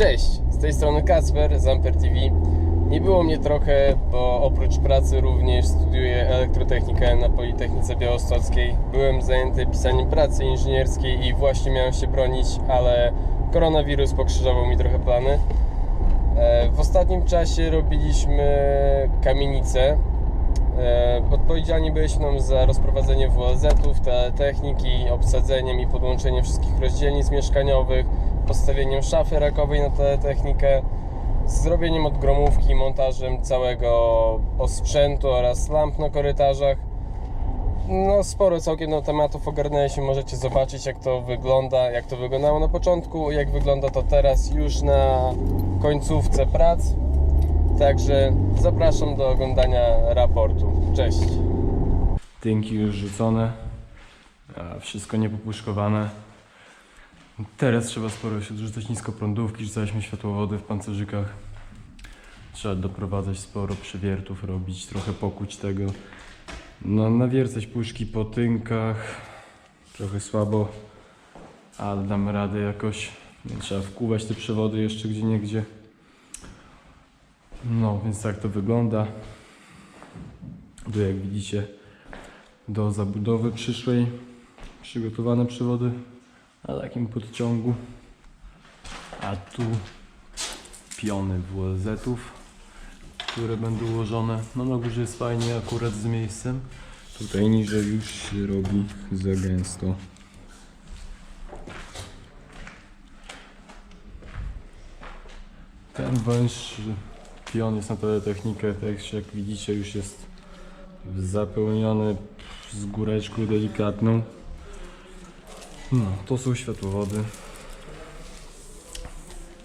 Cześć, z tej strony Kasper z Amper TV. Nie było mnie trochę, bo oprócz pracy również studiuję elektrotechnikę na Politechnice Białostockiej. Byłem zajęty pisaniem pracy inżynierskiej i właśnie miałem się bronić, ale koronawirus pokrzyżował mi trochę plany. E, W ostatnim czasie robiliśmy kamienicę. E, Odpowiedzialni byliśmy nam za rozprowadzenie WLZ-ów, teletechniki, obsadzeniem i podłączeniem wszystkich rozdzielnic mieszkaniowych, postawieniem szafy rakowej na teletechnikę, zrobieniem odgromówki, montażem całego osprzętu oraz lamp na korytarzach. No sporo całkiem no, tematów ogarnęliśmy, możecie zobaczyć jak to wygląda, jak to wyglądało na początku, jak wygląda to teraz już na końcówce prac. Także zapraszam do oglądania raportu. Cześć. Tynki już rzucone, wszystko niepopuszkowane. Teraz trzeba sporo się odrzucać niskoprądówki, rzucaliśmy światłowody w pancerzykach. Trzeba doprowadzać sporo przywiertów, robić trochę pokuć tego. No, nawiercać puszki po tynkach, trochę słabo, ale damy radę jakoś. Trzeba wkuwać te przewody jeszcze gdzie niegdzie. No, więc tak to wygląda. Tu jak widzicie do zabudowy przyszłej przygotowane przewody na takim podciągu. A tu piony WLZ-ów, które będą ułożone. No na górze jest fajnie akurat z miejscem. Tutaj niżej już się robi za gęsto. Ten węższy pion jest na teletechnikę, tak jak widzicie już jest zapełniony z góreczką delikatną. No, to są światłowody.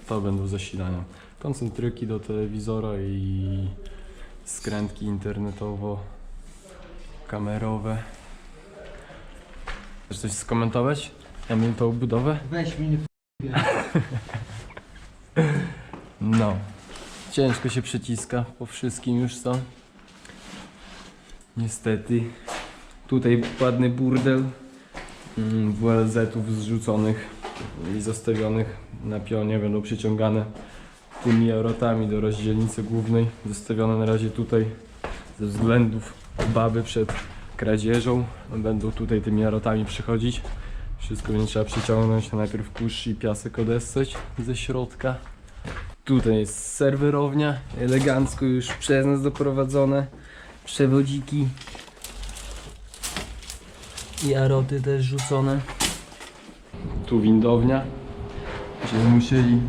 To będą zasilania. Koncentryki do telewizora i skrętki internetowo-kamerowe. Chcesz coś skomentować? Emil, tą budowę? Weź mi nie No. Ciężko się przyciska po wszystkim już co. Niestety. Tutaj ładny burdel WLZ-ów zrzuconych i zostawionych na pionie będą przyciągane tymi arotami do rozdzielnicy głównej. Zostawione na razie tutaj ze względów obawy przed kradzieżą. Będą tutaj tymi arotami przychodzić. Wszystko będzie trzeba przyciągnąć, najpierw kurz i piasek odessać ze środka. Tutaj jest serwerownia, elegancko już przez nas doprowadzone. Przewodziki i aroty też rzucone. Tu windownia. Będziemy musieli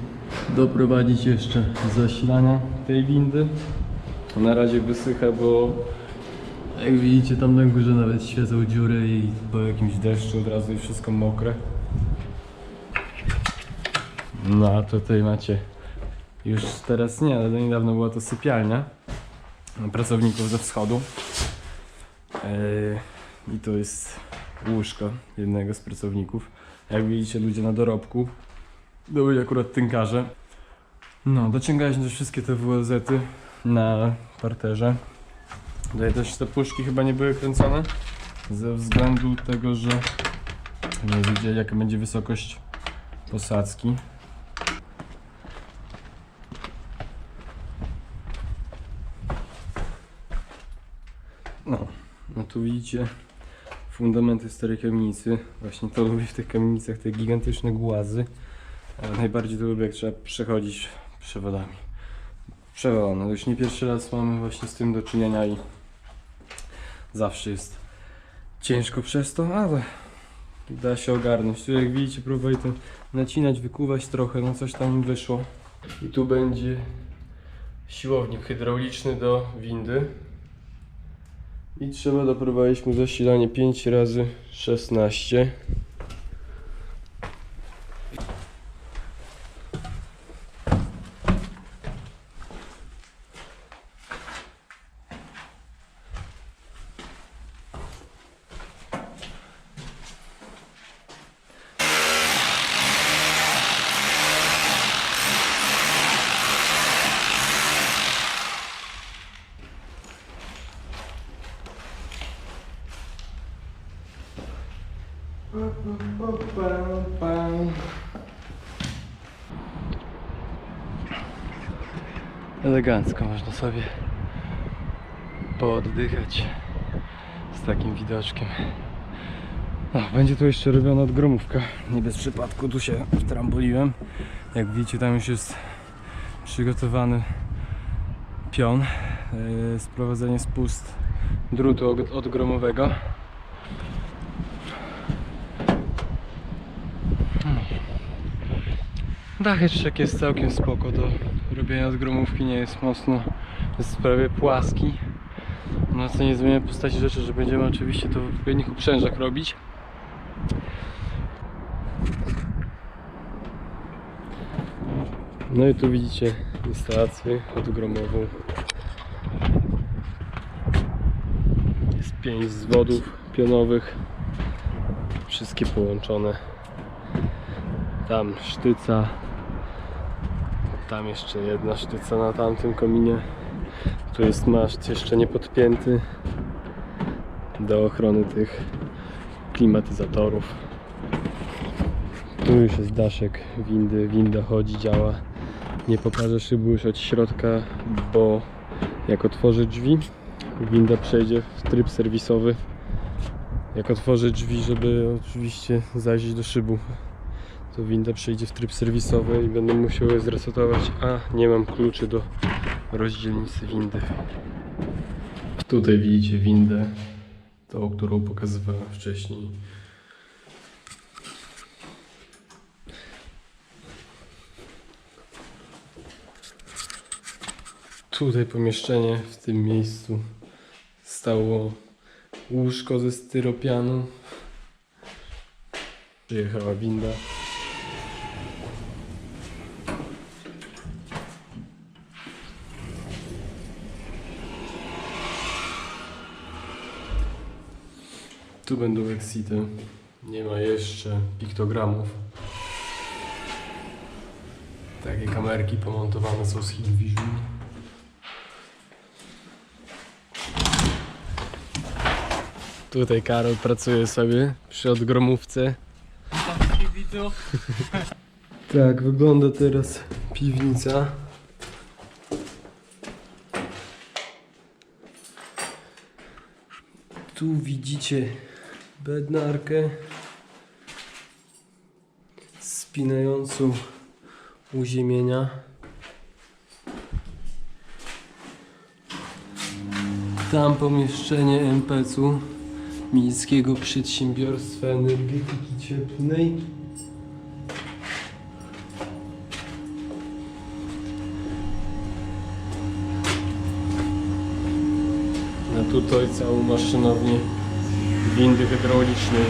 doprowadzić jeszcze zasilania tej windy. Na razie wysycha, bo jak widzicie tam na górze nawet świecą dziury i po jakimś deszczu od razu jest wszystko mokre. No a tutaj macie już teraz nie, ale do niedawno była to sypialnia pracowników ze wschodu. Yy, I to jest łóżko jednego z pracowników. Jak widzicie, ludzie na dorobku. Byli akurat tynkarze. No, dociągaliśmy też wszystkie te WLZ-y na parterze. Tutaj też te puszki chyba nie były kręcone ze względu tego, że nie wiedzieli jaka będzie wysokość posadzki. No, no tu widzicie fundamenty starej kamienicy. Właśnie to lubię w tych kamienicach, te gigantyczne głazy. Ale najbardziej to lubię, jak trzeba przechodzić przewodami. Przewalone. Już nie pierwszy raz mamy właśnie z tym do czynienia i zawsze jest ciężko przez to, ale da się ogarnąć. Tu jak widzicie próbuję to nacinać, wykuwać trochę, no coś tam wyszło. I tu będzie siłownik hydrauliczny do windy. I trzeba doprowadzić mu zasilanie 5 razy 16. Elegancko można sobie pooddychać z takim widoczkiem. No, będzie tu jeszcze robiona odgromówka. Nie bez przypadku tu się wtramboliłem. Jak widzicie, tam już jest przygotowany pion. Yy, sprowadzenie spust drutu od- odgromowego. Dach jeszcze jest całkiem spoko do robienia odgromówki, nie jest mocno, jest prawie płaski. No co nie zmienia postaci rzeczy, że będziemy oczywiście to w odpowiednich uprzężach robić. No i tu widzicie instalację odgromową. Jest pięć zwodów pionowych, wszystkie połączone. Tam sztyca, tam jeszcze jedna sztyca na tamtym kominie. Tu jest maszt jeszcze nie podpięty do ochrony tych klimatyzatorów. Tu już jest daszek windy, winda chodzi, działa. Nie pokażę szybu już od środka, bo jak otworzę drzwi, winda przejdzie w tryb serwisowy. Jak otworzę drzwi, żeby oczywiście zajść do szybu, to winda przejdzie w tryb serwisowy i będę musiał je zresetować, a nie mam kluczy do rozdzielnicy windy. Tutaj widzicie windę, tą, którą pokazywałem wcześniej. Tutaj pomieszczenie w tym miejscu stało łóżko ze styropianu. Przyjechała winda. Tu będą exity. Nie ma jeszcze piktogramów. Takie kamerki pomontowane są z Hikvision. Tutaj Karol pracuje sobie przy odgromówce. Tak wygląda teraz piwnica. Tu widzicie bednarkę spinającą uziemienia. Tam pomieszczenie MPC-u Miejskiego Przedsiębiorstwa Energetyki Cieplnej. A tutaj całą maszynownię windy hydraulicznej.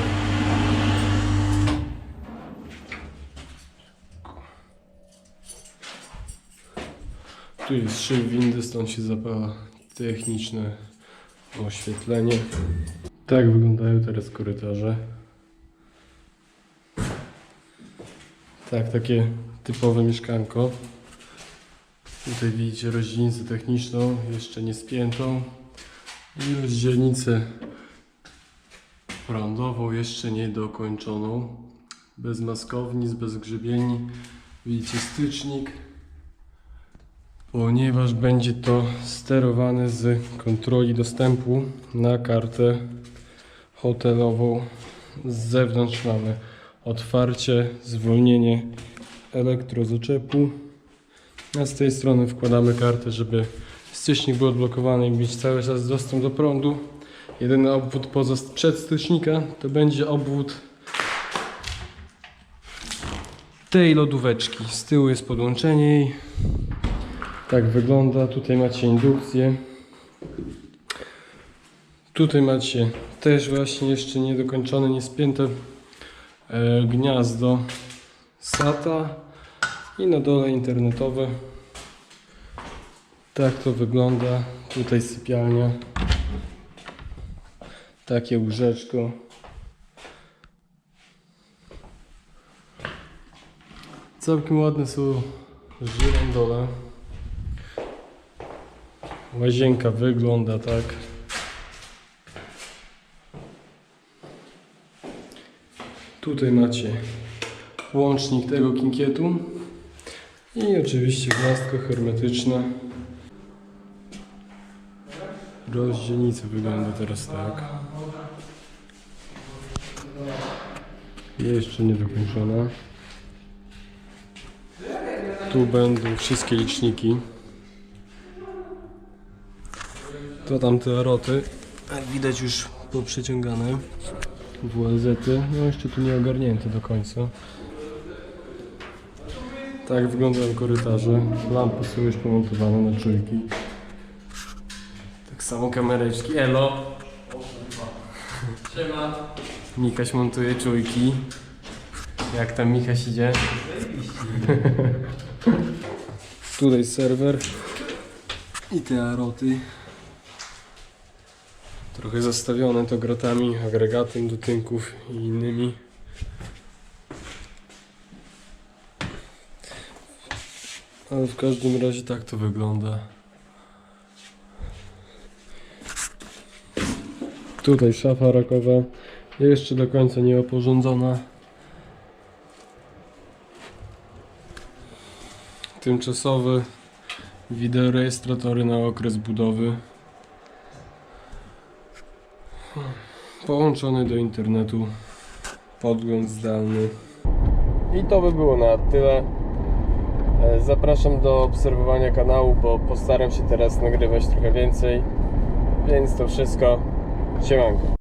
Tu jest szyb windy, stąd się zapala techniczne oświetlenie. Tak wyglądają teraz korytarze. Tak, takie typowe mieszkanko. Tutaj widzicie rozdzielnicę techniczną, jeszcze nie spiętą. I rozdzielnicę prądową, jeszcze nie dokończoną. Bez maskownic, bez grzebieni. Widzicie stycznik. Ponieważ będzie to sterowane z kontroli dostępu na kartę hotelową. Z zewnątrz mamy otwarcie, zwolnienie elektrozaczepu. A z tej strony wkładamy kartę, żeby stycznik był odblokowany i mieć cały czas dostęp do prądu. Jedyny obwód przed stycznika to będzie obwód tej lodóweczki. Z tyłu jest podłączenie jej. Tak wygląda. Tutaj macie indukcję. Tutaj macie też właśnie jeszcze niedokończone, niespięte e, gniazdo SATA i na dole internetowe. Tak to wygląda. Tutaj sypialnia. Takie łóżeczko. Całkiem ładne są żyrandole. Łazienka wygląda tak. Tutaj macie łącznik tego kinkietu i oczywiście gniazdko hermetyczne Rozdzielnica wygląda teraz tak. Jeszcze nie dokończona. Tu będą wszystkie liczniki. To tam te roty. Jak widać już poprzeciągane. WLZ-y. No jeszcze tu nie ogarnięte do końca. Tak wyglądają korytarze. Lampy są już pomontowane na czujki. Tak samo kamereczki. Elo! Siema! Mikaś montuje czujki. Jak tam Mikaś idzie? Tutaj serwer. I te aroty. Trochę zastawione to grotami, agregatem do tynków i innymi. Ale w każdym razie tak to wygląda. Tutaj szafa rakowa. Jeszcze do końca nie oporządzona. Tymczasowy wideorejestratory na okres budowy. Połączony do internetu. Podgląd zdalny. I to by było na tyle. E, Zapraszam do obserwowania kanału, bo postaram się teraz nagrywać trochę więcej. Więc to wszystko. Siemanko.